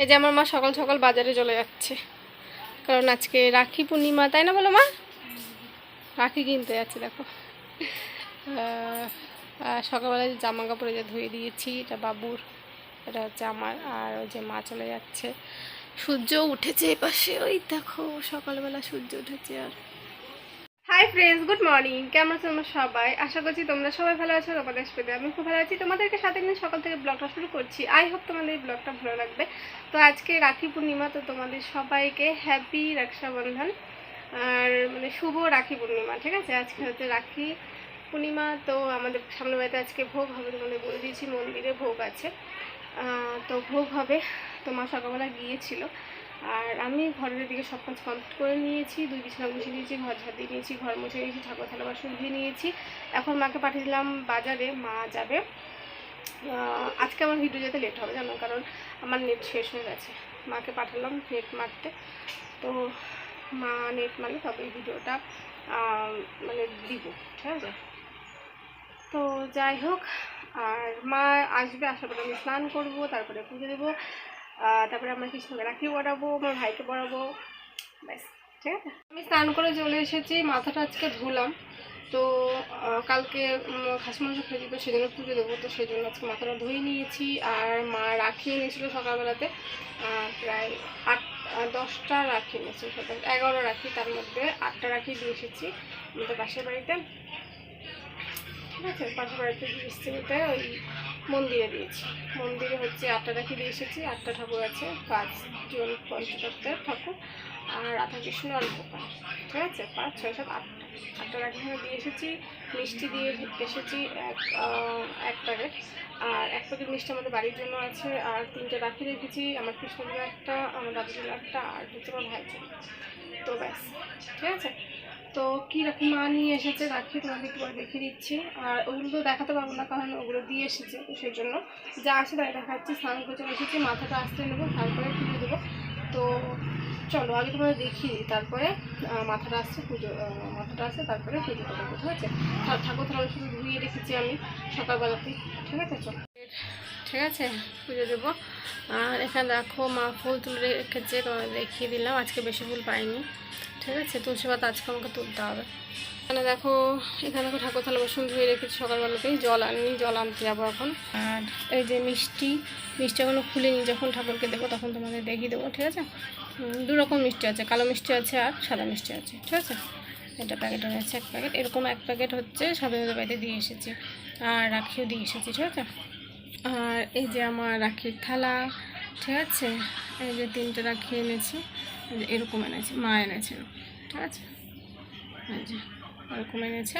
এই যে আমার মা সকাল সকাল বাজারে চলে যাচ্ছে। কারণ আজকে রাখি পূর্ণিমা, তাই না বলো মা? রাখি কিনতে যাচ্ছে, দেখো। সকালবেলা যে জামা কাপড়ে যে ধুয়ে দিয়েছি, এটা বাবুর, এটা হচ্ছে আমার, আর ওই যে মা চলে যাচ্ছে। সূর্য উঠেছে এপাশে, ওই দেখো, সকালবেলা সূর্য উঠেছে আর হাই ফ্রেন্ডস গুড মর্নিং কেমন আছো তোমরা সবাই? আশা করছি তোমরা সবাই ভালো আছো তোমাদের আসবে আমি খুব ভালো আছি। তোমাদেরকে সাথে নিয়ে সকাল থেকে ব্লগটা শুরু করছি। আই হোপ তোমাদের এই ব্লগটা ভালো লাগবে। তো আজকে রাখি পূর্ণিমা, তো তোমাদের সবাইকে হ্যাপি রক্ষাবন্ধন। আর মানে শুভ রাখি পূর্ণিমা, ঠিক আছে? আজকে হচ্ছে রাখি পূর্ণিমা, তো আমাদের সামনে বাড়িতে আজকে ভোগ হবে তোমাদের বলে দিয়েছি, মন্দিরে ভোগ আছে। তো ভোগ হবে। তো মা সকালবেলা গিয়েছিল। আর আমি ঘরের দিকে সব কাজ কমপ্লিট করে নিয়েছি, দুই বিছানা গুছিয়ে দিয়েছি, ঘর ঝাড় দিয়ে নিয়েছি, ঘর মুছে নিয়েছি, ঠাকুর থালা বাসন ধুয়ে নিয়েছি। এখন মাকে পাঠিয়ে দিলাম বাজারে মা যাবে। আজকে আমার ভিডিও যেতে লেট হবে, জানো? কারণ আমার নেট শেষ হয়ে গেছে। মাকে পাঠালাম নেট মারতে। তো মা নেট মানে তবে ভিডিওটা মানে দিব। ঠিক আছে? তো যাই হোক, আর মা আসবে, আসার পরে আমি স্নান করব, তারপরে পুজো দেবো। তারপরে আমরা কৃষ্ণকে রাখি পড়াবো আমার ভাইকে পড়াবো ব্যাস, ঠিক আছে? আমি স্নান করে চলে এসেছি, মাথাটা আজকে ধুলাম। তো কালকে খাসি মাংস খেয়েছি তো সেজন্য পুজো দেবো, তো সেই জন্য আজকে মাথাটা ধুয়ে নিয়েছি। আর মা রাখি এনেছিলো সকালবেলাতে প্রায় আট দশটা রাখি সকাল এগারো রাখি, তার মধ্যে আটটা রাখি দিয়ে এসেছি। আমাদের পাশের বাড়িতে। আছে পাশের বাড়িতে এসেছি বলতে ওই মন্দিরে দিয়েছি। মন্দিরে হচ্ছে আটটা রাখি দিয়ে এসেছি, আটটা ঠাকুর আছে, পাঁচজন পঞ্চতত্ত্বের ঠাকুর আর রাধাকৃষ্ণ আর ঠিক আছে? পাঁচ, ছয়, সাত আটটা আটটা রাখি দিয়ে এসেছি, মিষ্টি দিয়ে এসেছি এক এক প্যাকেট। আর এক প্যাকেট মিষ্টি আমাদের বাড়ির জন্য আছে, আর তিনটে রাখি রেখেছি, আমার কৃষ্ণর একটা, আমার জন্য একটা, আর হচ্ছে আমার ভাইয়ের জন্য। তো ব্যাস, ঠিক আছে? তো কী রাখি মা নিয়ে এসেছে রাখি তোমাদের একটু দেখিয়ে দিচ্ছি। আর ওগুলো তো দেখাতে পারব না, কারণ ওগুলো দিয়ে এসেছে, তো সেই জন্য যা আসে তাই দেখাচ্ছি। স্নান করে চলে এসেছি মাথাটা আসতে নেব, তারপরে পুজো দেবো। তো চলো, আগে তোমাদের দেখি তারপরে মাথাটা আসছে, পুজো মাথাটা আসছে, তারপরে পুজো করব, ঠিক আছে? ঠাকুর থালা শুধু ধুয়ে রেখেছি আমি সকালবেলাতেই, ঠিক আছে? চলো। ঠিক আছে, পুজো দেবো। আর এখানে দেখো মা ফুল তুলে রেখেছে, তোমাদের দেখিয়ে দিলাম, আজকে বেশি ফুল পাইনি। ঠিক আছে, তুলসী পাতা আজকে আমাকে তুলতে হবে। এখানে দেখো এখানে দেখো ঠাকুর থালা বসুন ধুয়ে রেখেছি সকালবেলাতেই। জল আনিনি, জল আনতে যাব এখন। আর এই যে মিষ্টি মিষ্টি এখনও খুলিনি, যখন ঠাকুরকে দেবো তখন তোমাদের দেখিয়ে দেবো, ঠিক আছে? দু রকম মিষ্টি আছে, কালো মিষ্টি আছে আর সাদা মিষ্টি আছে, ঠিক আছে? এটা প্যাকেট আছে এক প্যাকেট এরকম এক প্যাকেট হচ্ছে স্বাধীনতা বাড়িতে দিয়ে এসেছি। আর রাখিও দিয়ে এসেছি, ঠিক আছে? আর এই যে আমার রাখির থালা, ঠিক আছে? এই যে তিনটে রাখি এনেছি। এরকম এনেছে, মা এনেছে। ঠিক আছে? এরকম এনেছে।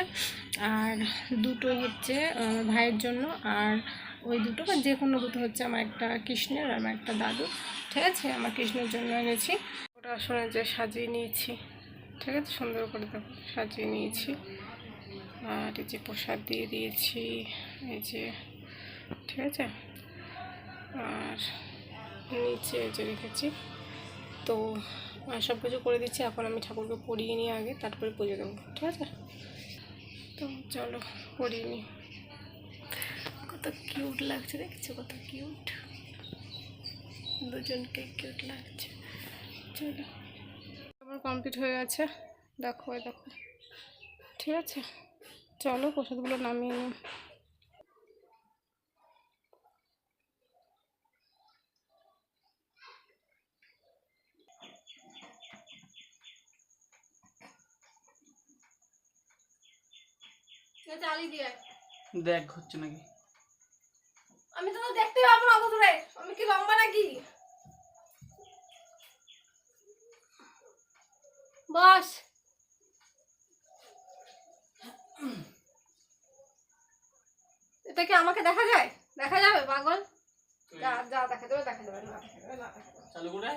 আর দুটো হচ্ছে ভাইয়ের জন্য, আর ওই দুটো বা যে কোনো দুটো হচ্ছে আমার একটা কৃষ্ণের আর আমার একটা দাদু ঠিক আছে? আমার কৃষ্ণের জন্য এনেছি। ওটা আসলে যে সাজিয়ে নিয়েছি। ঠিক আছে? সুন্দর করে দেখো, সাজিয়ে নিয়েছি। আর এই যে প্রসাদ দিয়ে দিয়েছি, এই যে, ঠিক আছে? আর নিচে যে রেখেছি। তো সব কিছু করে দিচ্ছি। এখন আমি ঠাকুরকে পরিয়ে নিয়ে আগে তারপরে পুজো দেবো। ঠিক আছে? তো চলো, পরিয়ে নিই। কত কিউট লাগছে, দেখছ? কত কিউট দুজনকে কিউট লাগছে। চলো। আমার কমপ্লিট হয়ে গেছে। দেখো দেখো। ঠিক আছে? চলো, প্রসাদগুলো নামিয়ে নিই। চালিয়ে দিয়ে দেখ হচ্ছে নাকি আমি তো দেখতে পাবো না দূরে আমি কি লম্বা নাকি বস এটা কি আমাকে দেখা যায় দেখা যাবে পাগল যা যা দেখা যাবে দেখা যাবে না দেখা যাবে না চালু করে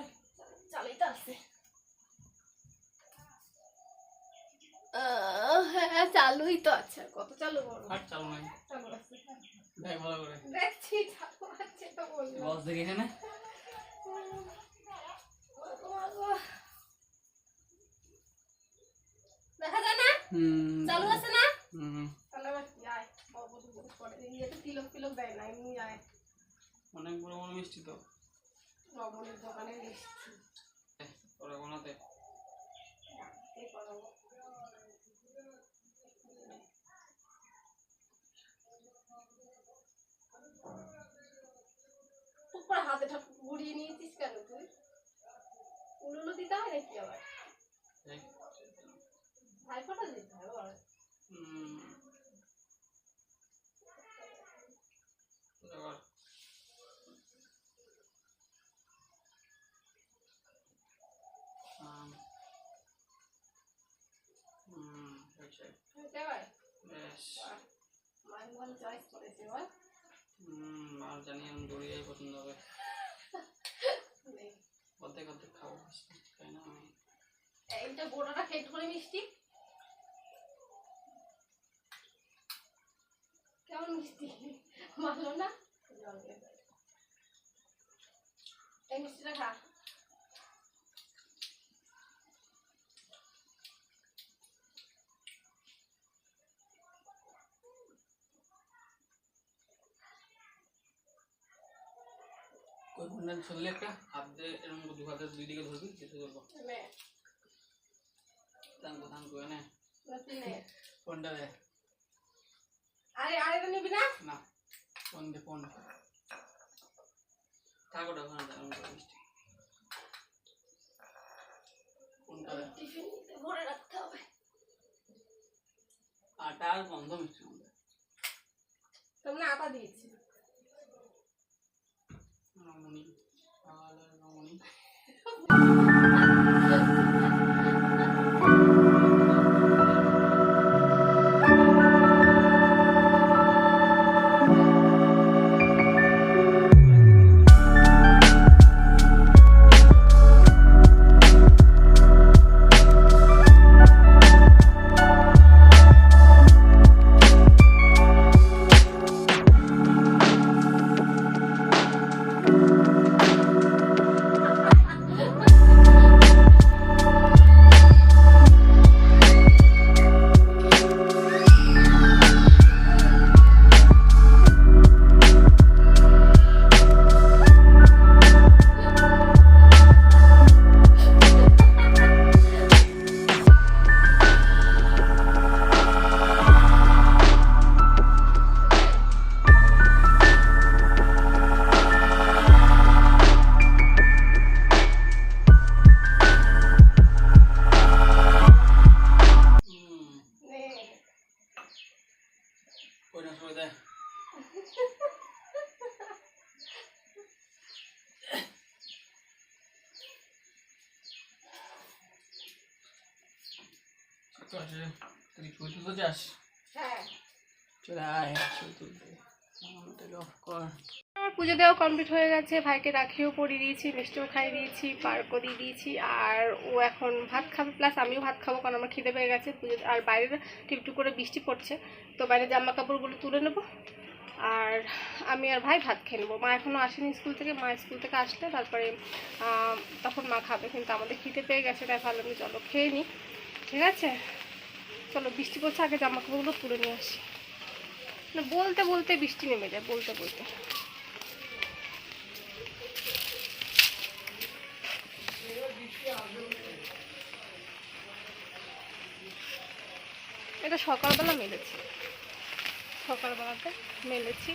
তো আসছে আহ, হ্যাঁ চালুই তো আছে কত চালু করব আর চালু নাই। চালু আছে। ভালো করে। দেখছি চালু আছে তো বলব বস দেখে এখানে। দেখা যায় না? হুম। চালু আছে না? হুম। তাহলে আবার যায় বড় বড় করে। তিলক তিলক দেয় না এমনি যায় অনেক বড় বড় মিষ্টি তো। অমনের দোকানে এসেছি ওরা কোনাতে উপর হাতে ঠাপ ঘুরিয়ে নিয়েছিস কেন তুই? উলুলো দিতে হয় নাকি আবার? এই, ভাই ফোটা দিতে হয় আবার হুম। এবার আম, হুম, হয়েছে। হতে হয় বেশ মায়ের ভালো চয়েস করেছে এবার হুম, আর জানি আমি দড়িয়াই পছন্দ হবে অর্ধেক অর্ধেক খাব তাই না? আমি এইটা গোটাটা খেট করে মিষ্টি। কেমন মিষ্টি? ভালো না। এই মিষ্টিটা খা ওই ফোনটা ছড়লে একটা হাত দিয়ে এরকম দু হাতে দুই দিকে ধরবি ধরবো নে তাঙ্কো তাঙ্কো এনে নে? ফোনটা দে। আরে আরেকটা নিবি না? না ফোন দে ফোন। থাক ওটা ওখানে দে, আমি করে মিষ্টি ফোনটা টিফিন ভরে রাখতে হবে। আটা আর বন্ধ মিষ্টি তোমরা আটা দিয়েছি। রমণী হুম আছে। তুই ছবি তুলতে যাস? হ্যাঁ। চলে আয় তুলতে। অফ কর। পুজো দেওয়া কমপ্লিট হয়ে গেছে। ভাইকে রাখিও পরিয়ে দিয়েছি মিষ্টিও খাইয়ে দিয়েছি পার্কও দিয়ে দিয়েছি আর ও এখন ভাত খাবে প্লাস আমিও ভাত খাব কারণ আমার খিদে পেয়ে গেছে। পুজো আর বাইরে টিপটু করে বৃষ্টি পড়ছে। তো বাইরে জামা কাপড়গুলো তুলে নেব। আর আমি আর ভাই ভাত খেয়ে নেব। মা এখনও আসেনি স্কুল থেকে। মা স্কুল থেকে আসলে তারপরে তখন মা খাবে। কিন্তু আমাদের খিদে পেয়ে গেছে তাই ভালো আমি চলো খেয়ে নিই ঠিক আছে? চলো, বৃষ্টি পড়ছে, আগে জামা কাপড়গুলো তুলে নিয়ে আসি। না, বলতে বলতে বৃষ্টি নেমে যায়, বলতে বলতে। এটা সকালবেলা মেলেছি। সকালবেলাতে মেলেছি।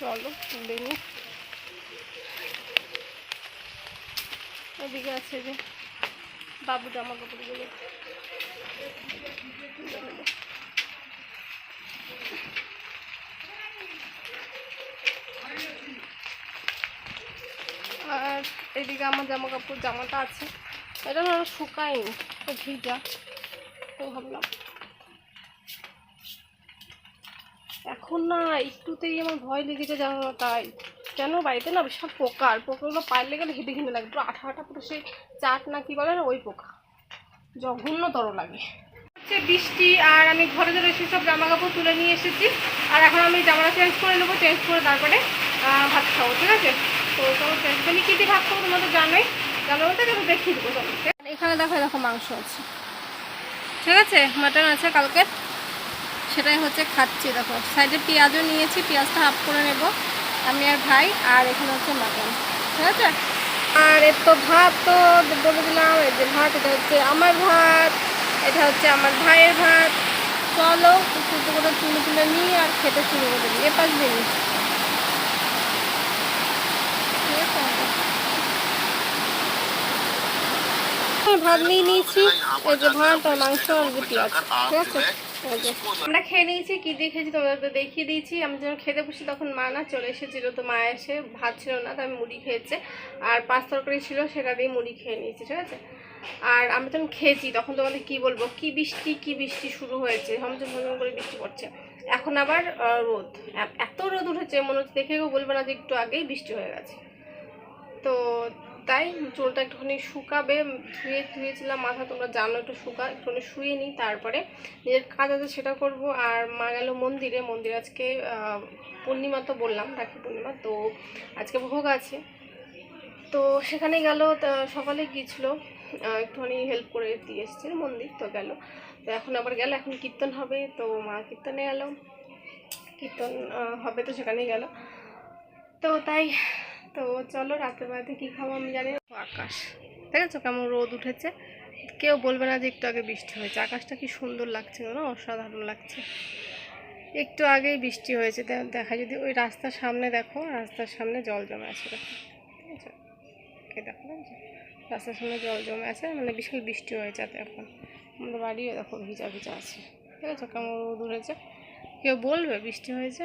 চলো, তুলে নি। এদিকে আছে যে বাবু জামা কাপড়গুলো তুলে নেব। আর এদিকে আমার জামা কাপড় জামাটা আছে। এটা না শুকায়নি তো ভিজা। তো ভাবলাম, এখন না একটুতেই আমার ভয় লেগেছে জানো না তাই। কেন বাড়িতে না বিশাল পোকা আর পোকাগুলো পায়ে লেগে হেঁটে ঘিনে লাগে। পুরো আঠা আঠা পুরো সেই চাট না কি বলে না, ওই পোকা। জঘন্যতর লাগে। হচ্ছে বৃষ্টি আর আমি ঘরে ধরে এসে সব জামা কাপড় তুলে নিয়ে এসেছি। আর এখন আমি জামাটা চেঞ্জ করে নেব চেঞ্জ করে তারপরে ভাত খাব, ঠিক আছে? তো কী দিয়ে জানোই? জানো বলতে কিন্তু দেখিয়ে দেবো চলো এখানে দেখো দেখো মাংস আছে। ঠিক আছে? মাটন আছে কালকে সেটাই হচ্ছে খাচ্ছি দেখো। সাইডে পেঁয়াজও নিয়েছি পেঁয়াজটা হাফ করে নেব আমি আর ভাই আর এখানে হচ্ছে মাটন। ঠিক আছে? আর এর তো ভাত তো বলে দিলাম এই যে ভাত এটা হচ্ছে আমার ভাত এটা হচ্ছে আমার ভাইয়ের ভাত। চলো করে তুলে তুলে নিই আর খেতে শুরু করে দিই। এ পাশ দিন ভাত নিয়ে নিয়েছি। এই যে ভাত আর মাংস আর রুটি আছে। ঠিক আছে। আমরা খেয়ে নিয়েছি, কি দিয়ে খেয়েছি তোমাদের তো দেখিয়ে দিয়েছি। আমি যখন খেতে বসি তখন মা না চলে এসেছিল, তো মা এসে ভাত ছিল না তো আমি মুড়ি খেয়েছে। আর পাঁচ তরকারি ছিল, সেটা দিয়ে মুড়ি খেয়ে নিয়েছি, ঠিক আছে? আর আমি যখন খেয়েছি তখন তোমাদের কি বলব, কি বৃষ্টি কি বৃষ্টি শুরু হয়েছে? ঝমঝম ঝমঝম করে বৃষ্টি পড়ছে। এখন আবার রোদ। এত রোদ উঠেছে, মনে হচ্ছে দেখে বলবে না যে একটু আগেই বৃষ্টি হয়ে গেছে। তো তাই চুলটা একটুখানি শুকাবে, ধুয়ে ধুয়েছিলাম, মাথা তোমরা জানো একটু শুকা, একটুখানি শুয়ে নিই, তারপরে নিজের কাজ আছে সেটা করব। আর মা গেল মন্দিরে মন্দিরে আজকে পূর্ণিমা তো বললাম, রাখি পূর্ণিমা, তো আজকে ভোগ আছে। তো সেখানে গেল সকালে গিয়েছিল একটুখানি হেল্প করে দিয়ে এসছে মন্দির, তো গেল। তো এখন আবার গেল, এখন কীর্তন হবে, তো মা কীর্তনে গেল কীর্তন হবে তো সেখানেই গেল। তো তাই তো চলো রাতের বেলাতে কী খাব আমি জানি। আকাশ। দেখেছ কেমন রোদ উঠেছে? কেউ বলবে না যে একটু আগে বৃষ্টি হয়েছে। আকাশটা কি সুন্দর লাগছে না অসাধারণ লাগছে। একটু আগেই বৃষ্টি হয়েছে। দেখা যদি ওই রাস্তার সামনে দেখো, রাস্তার সামনে জল জমে আছে দেখো। ঠিক আছে দেখো রাস্তার সামনে জল জমে আছে মানে বিশাল বৃষ্টি হয়েছে এখন। আমাদের বাড়িও দেখো ভিজা ভিজা আছে। ঠিক আছে কেমন রোদ উঠেছে? কেউ বলবে বৃষ্টি হয়েছে?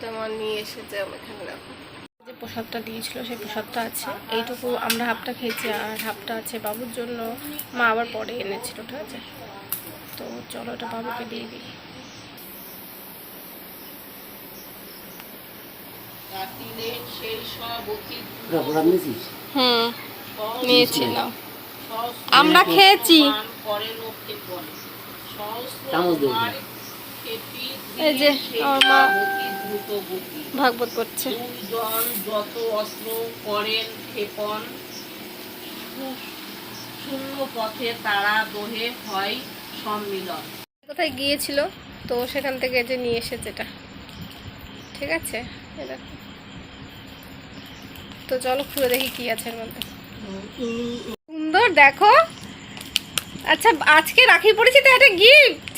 যেটা আমার নিয়ে এসেছে আমার এখানে দেখো। যে প্রসাদটা দিয়েছিল সেই প্রসাদটা আছে। এইটুকু আমরা হাফটা খেয়েছি আর হাফটা আছে বাবুর জন্য। মা আবার পরে এনেছিল ঠিক আছে? তো চলো এটা বাবুকে দিয়ে দিই। হুম নিয়েছিলাম। আমরা খেয়েছি। এই যে আমার মা ভাগবত করছে জন যত অস্ত্র করেন ক্ষেপণ শূন্য পথে তারা দোহে হয় সম্মিলন। কোথায় গিয়েছিল তো সেখান থেকে যে নিয়ে এসেছে এটা। ঠিক আছে? তো চলো খুলে দেখি কি আছে এর মধ্যে। সুন্দর দেখো। আচ্ছা আজকে রাখি পড়েছি তো একটা গিফট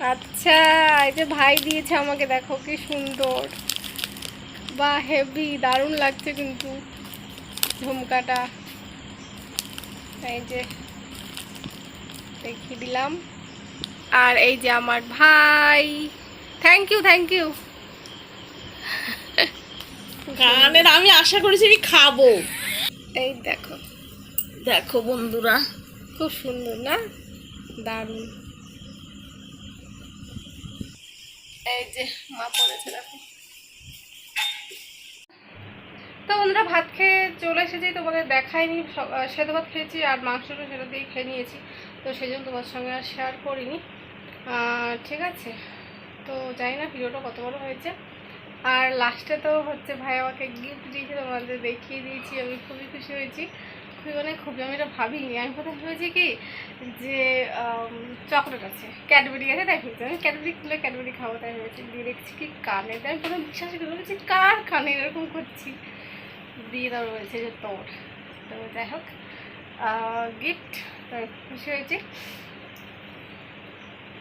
আচ্ছা এই যে ভাই দিয়েছে আমাকে দেখো কি সুন্দর। বা হেভি দারুণ লাগছে কিন্তু ঝুমকাটা। এই যে দেখিয়ে দিলাম। আর এই যে আমার ভাই। থ্যাংক ইউ থ্যাংক ইউ কানের আমি আশা করেছি আমি খাব। এই দেখো। দেখো বন্ধুরা। খুব সুন্দর না? দারুণ। এই যে মা পড়েছে দেখো। তো বন্ধুরা ভাত খেয়ে চলে এসেছি তোমাদের আহ, সেদ্ধ ভাত খেয়েছি আর মাংসটা সেটা দিয়ে খেয়ে নিয়েছি। তো সেই জন্য তোমার সঙ্গে আর শেয়ার করিনি। ঠিক আছে তো জানি না ভিডিওটা কত বড় হয়েছে। আর লাস্টে তো হচ্ছে ভাই আমাকে গিফট দিয়েছে তোমাদের দেখিয়ে দিয়েছি আমি খুবই খুশি হয়েছি। খুবই মানে খুবই, আমি এটা ভাবিনি। আমি প্রথম ভেবেছি কি যে চকলেট আছে, ক্যাডবেরি আছে, তাই ভেবেছি। আমি ক্যাডবেরি খুলে ক্যাডবেরি খাব, তাই ভেবেছি। দিয়ে দেখছি কি কানে আমি প্রথম বিশ্বাস করে বলেছি কার কানে এরকম করছি? দিয়ে তারপর বলছে যে তোর। তো যাই হোক গিফট খুশি হয়েছি।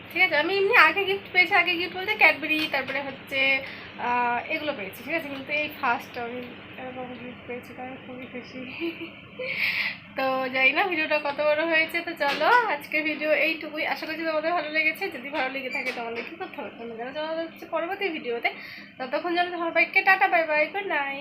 ঠিক আছে, আমি এমনি আগে গিফট পেয়েছি, আগে গিফট বলতে ক্যাডবেরি, তারপরে হচ্ছে এগুলো পেয়েছি, ঠিক আছে? কিন্তু এই ফার্স্ট আমি এরকম গিফট পেয়েছি আমি খুবই খুশি। তো যাই না, ভিডিওটা কত বড় হয়েছে তো চলো আজকে ভিডিও এইটুকুই। আশা করছি তোমাদের ভালো লেগেছে। যদি ভালো লেগে থাকে তোমাদের কি করতে হবে। তোমাদের জানা হচ্ছে পরবর্তী ভিডিওতে। ততক্ষণ যেন তোমার বাইককে tata, bye bye good night